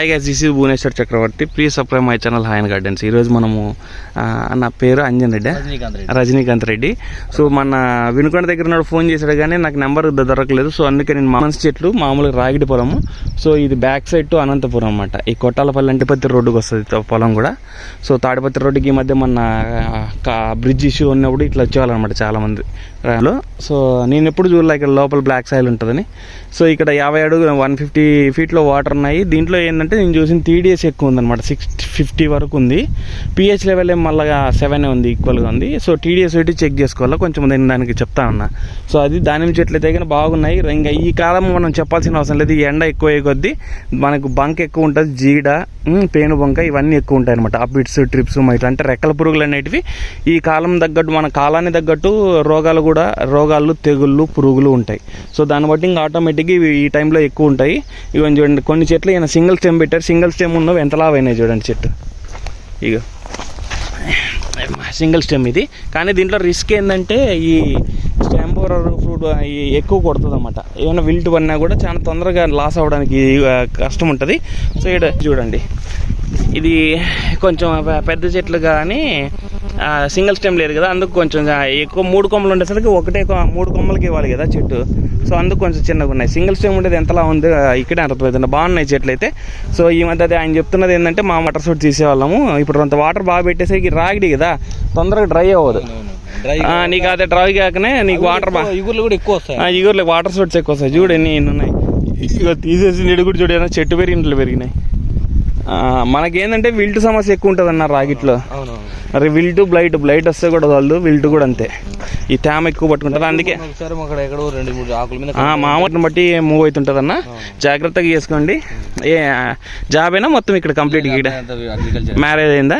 Hi guys this is Bhuvaneshwar Chakravarthy please subscribe my channel hi అండ్ gardens ఈరోజు మనము నా పేరు అంజన్ రెడ్డి. రజనీకాంత్ రెడ్డి. సో మన వినుకొండ దగ్గర ఉన్నాడు ఫోన్ చేశాడు కానీ నాకు నెంబర్ దొరకలేదు. సో అందుకే నేను మామన్స్ చెట్లు మామూలుగా రాగిడి పొలము. సో ఇది బ్యాక్ సైడ్ టు అనంతపురం అనమాట ఈ కొట్టాలపల్లి అంటిపత్తి రోడ్డుకి వస్తుంది పొలం కూడా. సో తాడిపత్రి రోడ్డుకి ఈ మధ్య మన బ్రిడ్జ్ ఇష్యూ ఉన్నప్పుడు ఇట్లా వచ్చేవాళ్ళనమాట చాలామంది. లో సో నేను ఎప్పుడు చూడలే ఇక్కడ లోపల బ్లాక్ సాయిల్ ఉంటుందని. సో ఇక్కడ యాభై అడుగు వన్ ఫిఫ్టీ ఫీట్లో వాటర్ ఉన్నాయి. దీంట్లో ఏంటంటే నేను చూసిన టీడీఎస్ ఎక్కువ ఉందన్నమాట. సిక్స్ ఫిఫ్టీ వరకు ఉంది. పిహెచ్ లెవెల్ ఏం మళ్ళీ సెవెన్ ఉంది ఈక్వల్గా ఉంది. సో టీడీఎస్ పెట్టి చెక్ చేసుకోవాలా? కొంచెం నేను దానికి చెప్తానన్నా సో అది దానిమ్మ చెట్లు అయితే కానీ బాగున్నాయి. ఇంకా ఈ కాలం మనం చెప్పాల్సిన అవసరం లేదు. ఈ ఎండ ఎక్కువ కొద్దీ మనకు బంక్ ఎక్కువ ఉంటుంది. జీడ పేను బంక ఇవన్నీ ఎక్కువ ఉంటాయి అనమాట అపిడ్స్ ట్రిప్స్ ఇట్లా అంటే రెక్కల పురుగులు అనేటివి ఈ కాలం తగ్గట్టు మన కాలాన్ని తగ్గట్టు రోగాలు కూడా రోగాలు తెగుళ్ళు పురుగులు ఉంటాయి. సో దాన్ని బట్టి ఇంకా ఆటోమేటిక్గా ఇవి ఈ టైంలో ఎక్కువ ఉంటాయి. ఇవన్నీ చూడండి. కొన్ని చెట్లు ఈయన సింగిల్ స్టెమ్ పెట్టారు. సింగిల్ స్టెమ్ ఉన్నవి ఎంత లావు చూడండి చెట్టు. ఇక సింగిల్ స్టెమ్ ఇది. కానీ దీంట్లో రిస్క్ ఏంటంటే ఈ స్టాంపోరర్ ఫ్రూట్ ఎక్కువ కొడుతుంది అనమాట ఏమైనా విల్ట్ పడినా కూడా చాలా తొందరగా లాస్ అవ్వడానికి కష్టం ఉంటుంది. సో ఇక్కడ చూడండి. ఇది కొంచెం పెద్ద చెట్లు కానీ సింగిల్ స్టెమ్ లేదు కదా అందుకు కొంచెం ఎక్కువ మూడు కొమ్మలు ఉండేసరికి ఒకటే మూడు కొమ్మలకి ఇవ్వాలి కదా చెట్టు. సో అందుకు కొంచెం చిన్నగా ఉన్నాయి. సింగిల్ స్టెమ్ ఉండేది ఎంతలా ఉంది ఇక్కడే అర్థమవుతుంది బాగున్నాయి చెట్లు అయితే సో ఈ మధ్య అదే ఆయన చెప్తున్నది ఏంటంటే మా వాటర్ సూట్ తీసేవాళ్ళము. ఇప్పుడు కొంత వాటర్ బాగా పెట్టేసరికి రాగిడి కదా తొందరగా డ్రై అవ్వదు. డ్రై ఆ, నీకు అదే డ్రై కాకనే నీకు వాటర్ బా ఇగుర్లు కూడా ఎక్కువ వస్తాయి. ఆ, ఇగురులకు వాటర్ సోర్స్ ఎక్కువ వస్తాయి. చూడు ఎన్ని ఎన్ని ఉన్నాయి. ఇగో తీసేసి నీడు కూడా చూడు ఏదైనా చెట్టు పెరిగి ఇంట్లో పెరిగినాయి. ఆ, మనకేందంటే విల్ట్ సమస్య ఎక్కువ ఉంటుంది అన్న రాగిట్లో మరి విల్ట్ బ్లైట్ బ్లైట్ వస్తే కూడా వాళ్ళు విల్ట్ కూడా అంతే. ఈ తేమ ఎక్కువ పట్టుకుంటారు అందుకే. మామూలుని బట్టి మూవ్ అవుతుంటుంది అన్న జాగ్రత్తగా చేసుకోండి. ఏ జాబ్ అయినా మొత్తం ఇక్కడ కంప్లీట్ ఇక్కడ మ్యారేజ్ అయిందా?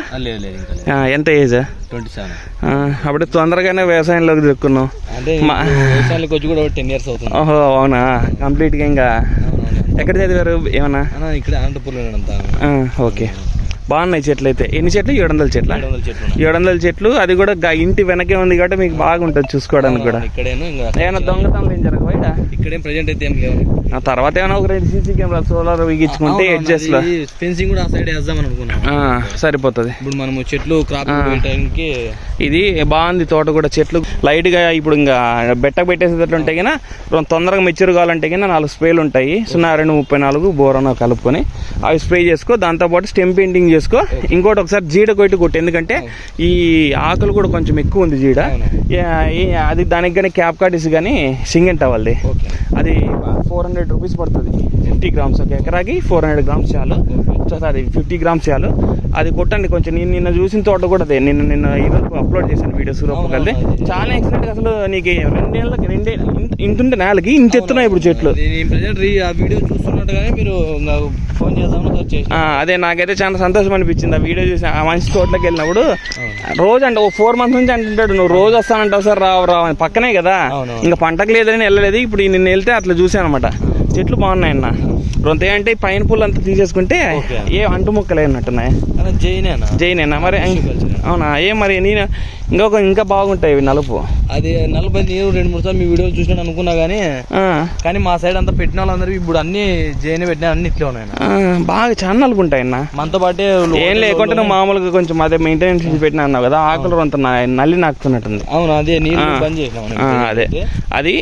ఎంత ఏజ్ అప్పుడు తొందరగానే వ్యవసాయంలోకి అంటే వచ్చి కూడా టెన్ ఇయర్స్ అవుతుంది. ఓహో అవునా? కంప్లీట్గా ఇంకా. ఎక్కడ చదివారు? ఏమన్నా? ఇక్కడ అనంతపూర్లో ఓకే. బాగున్నాయి చెట్లు అయితే. ఎన్ని చెట్లు? ఏడు వందల చెట్ల ఏడు వందల చెట్లు. అది కూడా ఇంటి వెనకే ఉంది కాబట్టి మీకు బాగుంటుంది చూసుకోవడానికి కూడా. ఏమైనా దొంగతనం ఏం జరగ బయట ఇక్కడేం ప్రెజెంట్ అయితే ఏం లేవు. తర్వాత ఏమైనా ఒక రెండు సీసీ కెమెరా సోలార్ బిగించుకుంటే ఎడ్జెస్లో. ఫెన్సింగ్ కూడా ఆ సైడ్ వేద్దాం అనుకున్నాం ఆ, సరిపోతుంది. ఇప్పుడు మనము చెట్లు క్రాప్ వేయడానికి ఇది బాగుంది తోట కూడా చెట్లు. లైట్గా ఇప్పుడు ఇంకా బెట్ట పెట్టేసేటట్లు ఉంటే కినా తొందరగా మెచ్యూర్ కావాలంటే కినా నాలుగు స్ప్రేలు ఉంటాయి. సున్నా రెండు ముప్పై నాలుగు బోరన కలుపుకొని. అవి స్ప్రే చేసుకో. దాంతోపాటు స్టెమ్ పెయింటింగ్ చేసుకో. ఇంకోటి ఒకసారి జీడ కొట్టి కొట్టు. ఎందుకంటే ఈ ఆకులు కూడా కొంచెం ఎక్కువ ఉంది జీడ. అది దానికి కానీ క్యాప్ కాటిస్ కానీ సింగెంట్ అవ్వాలి అది ఫోర్ హండ్రెడ్ రూపీస్ పడుతుంది. ఫిఫ్టీ గ్రామ్స్ ఒక ఎకరాకి ఫోర్ హండ్రెడ్ గ్రామ్స్ చాలు. అది ఫిఫ్టీ గ్రామ్స్ చాలు. అది కొట్టండి కొంచెం. నేను నిన్న చూసిన తోట కూడా అదే. నిన్న నిన్న ఈరోజు అప్లోడ్ చేశాను వీడియో సూరప్ప కలిసి అవును, చాలా ఎక్సలెంట్ అసలు నీకు రెండేళ్ళకి రెండే ఇంత- ఇంతుంటే నేలకి ఇంత ఎత్తున్నాయి ఇప్పుడు చెట్లు. వీడియో చూస్తున్నట్టుగానే మీరు ఫోన్ ఆ, అదే నాకైతే చాలా సంతోషం అనిపించింది. ఆ వీడియో చూసి ఆ మనిషి తోటలోకి వెళ్ళినప్పుడు రోజు అంటే ఓ ఫోర్ మంత్స్ నుంచి అంటుంటాడు నువ్వు రోజు వస్తానంటావు సార్ రావు రావు అని. పక్కనే కదా. ఇంకా పంటకు లేదని వెళ్ళలేదు. ఇప్పుడు నిన్న వెళ్తే అట్లా చూసాను అనమాట చెట్లు బాగున్నాయి అన్న రొంత ఈ పైన పూలు అంతా తీసేసుకుంటే. ఏ అంటు మొక్కలు ఉన్నట్టున్నాయి. అన్న జైనేనా? జైనేనా? మరి. అవునా? ఏ మరి నేను ఇంకొక ఇంకా బాగుంటాయి ఇవి నలుపు. అది నలభై నేను రెండు మూడు సార్లు మీ వీడియోలు చూసినాను అనుకున్నా కానీ కానీ మా సైడ్ అంతా పెట్టిన వాళ్ళందరూ ఇప్పుడు అన్ని జైన్ పెట్టిన అన్ని ఇట్లే ఉన్నాయి బాగా చాలా నలుపు ఉంటాయి అన్న మనతో పాటే ఏం లేకుంటే నువ్వు మామూలుగా కొంచెం అదే మెయింటెనెన్స్ పెట్టినా అన్నావు కదా ఆకులు రొంత నా- నల్లి నాకుతున్నట్టుంది. అవును అదే నీళ్ళు. బంద్ అదే. అది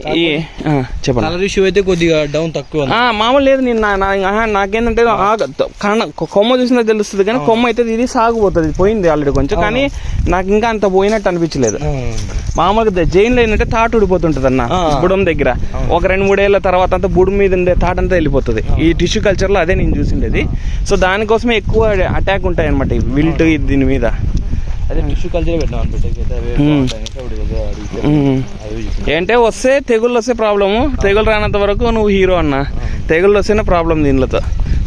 చెప్పండి. కలర్ ఇష్యూ అయితే కొద్దిగా డౌన్ తక్కువ మామూలు లేదు నేను నాకేంటంటే కొమ్మ చూసినా తెలుస్తుంది కానీ కొమ్మ అయితే ఇది సాగుపోతుంది. పోయింది ఆల్రెడీ కొంచెం. కానీ నాకు ఇంకా అంత పోయినట్టు అనిపించలేదు. మామూలుగా జైన్లో ఏంటంటే తాట ఊడిపోతుంటది అన్న. బుడం దగ్గర. ఒక రెండు మూడేళ్ళ తర్వాత అంతా బుడం మీద ఉండే తాట అంతా వెళ్ళిపోతుంది ఈ టిష్యూ కల్చర్లో అదే నేను చూసిండేది. సో దానికోసమే ఎక్కువ అటాక్ ఉంటాయి అనమాట విల్ట్ దీని మీద. అదే టిష్యూ కల్చర్ పెట్టినాం. ఏంటే వస్తే తెగుళ్ళు వస్తే ప్రాబ్లము తెగులు రానంత వరకు నువ్వు హీరో అన్న. తెగుళ్ళు వస్తేనే ప్రాబ్లం దీనిలో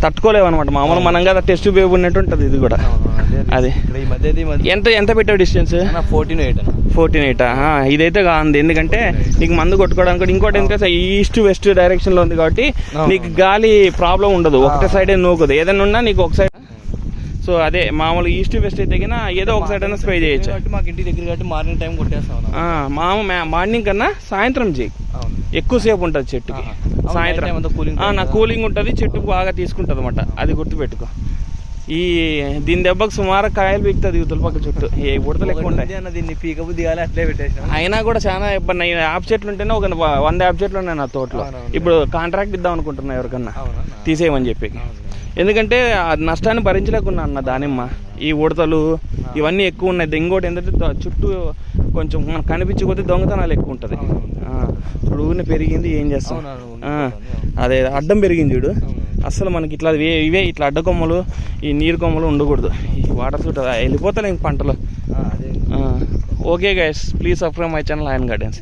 తట్టుకోలేవు అనమాట మామూలు మనం కదా టెస్ట్ బేబు ఉన్నట్టు ఉంటుంది ఇది కూడా. అదే ఎంత ఎంత పెట్టావు distance fourteen eight fourteen eight ఇదైతే కాంది. ఎందుకంటే నీకు మందు కొట్టుకోవడానికి ఇంకోటి ఏంటంటే ఈస్ట్ వెస్ట్ డైరెక్షన్లో ఉంది కాబట్టి. నీకు గాలి ప్రాబ్లం ఉండదు. ఒకటే సైడే నూకుదు. ఏదైనా ఉన్నా నీకు ఒక సైడ్ సో అదే మామూలు ఈస్ట్ వెస్ట్ అయితే ఏదో ఒక సైడ్ అయినా స్ప్రే చేయొచ్చు. మాకు ఇంటి దగ్గర కాబట్టి మార్నింగ్ టైం కొట్టేస్తాం అన్న. ఆ, మామ మార్నింగ్ కన్నా సాయంత్రం చేయి. ఎక్కువసేపు ఉంటుంది చెట్టుకి. సాయంత్రం. నా. కూలింగ్ ఉంటుంది చెట్టు బాగా తీసుకుంటుంది అనమాట అది గుర్తుపెట్టుకో. ఈ దీని దెబ్బకు సుమారు కాయలు పీకుతుంది యువతల పక్క చుట్టూ. ఏ ఉడతలు ఎక్కువ ఉంటాయి దీన్ని పీక బుద్ధి కాలే అట్లే పెట్టేసిన. అయినా కూడా చాలా ఇబ్బంది యాప్ చెట్లు ఉంటేనే ఒక వంద యాప్ చెట్లు ఉన్నాయి నా తోటలో. ఇప్పుడు కాంట్రాక్ట్ ఇద్దాం అనుకుంటున్నా ఎవరికన్నా. తీసేయమని చెప్పి. ఎందుకంటే ఆ నష్టాన్ని భరించలేకున్నా అన్న దానిమ్మ. ఈ ఉడతలు ఇవన్నీ ఎక్కువ ఉన్నాయి. ఇంకోటి ఏంటంటే చుట్టూ కొంచెం మనకు కనిపించే కొద్దీ దొంగతనాలు ఎక్కువ ఉంటుంది. ఇప్పుడు ఊరిని పెరిగింది ఏం చేస్తాం? అదే అడ్డం పెరిగింది చూడు. అసలు మనకి ఇట్లా ఇవే ఇట్లా అడ్డ కొమ్మలు ఈ నీరు కొమ్మలు ఉండకూడదు. ఈ వాటర్ చుట్టూ వెళ్ళిపోతాయి ఇంక పంటలు. Okay guys please subscribe my channel ఆయన గార్డెన్స్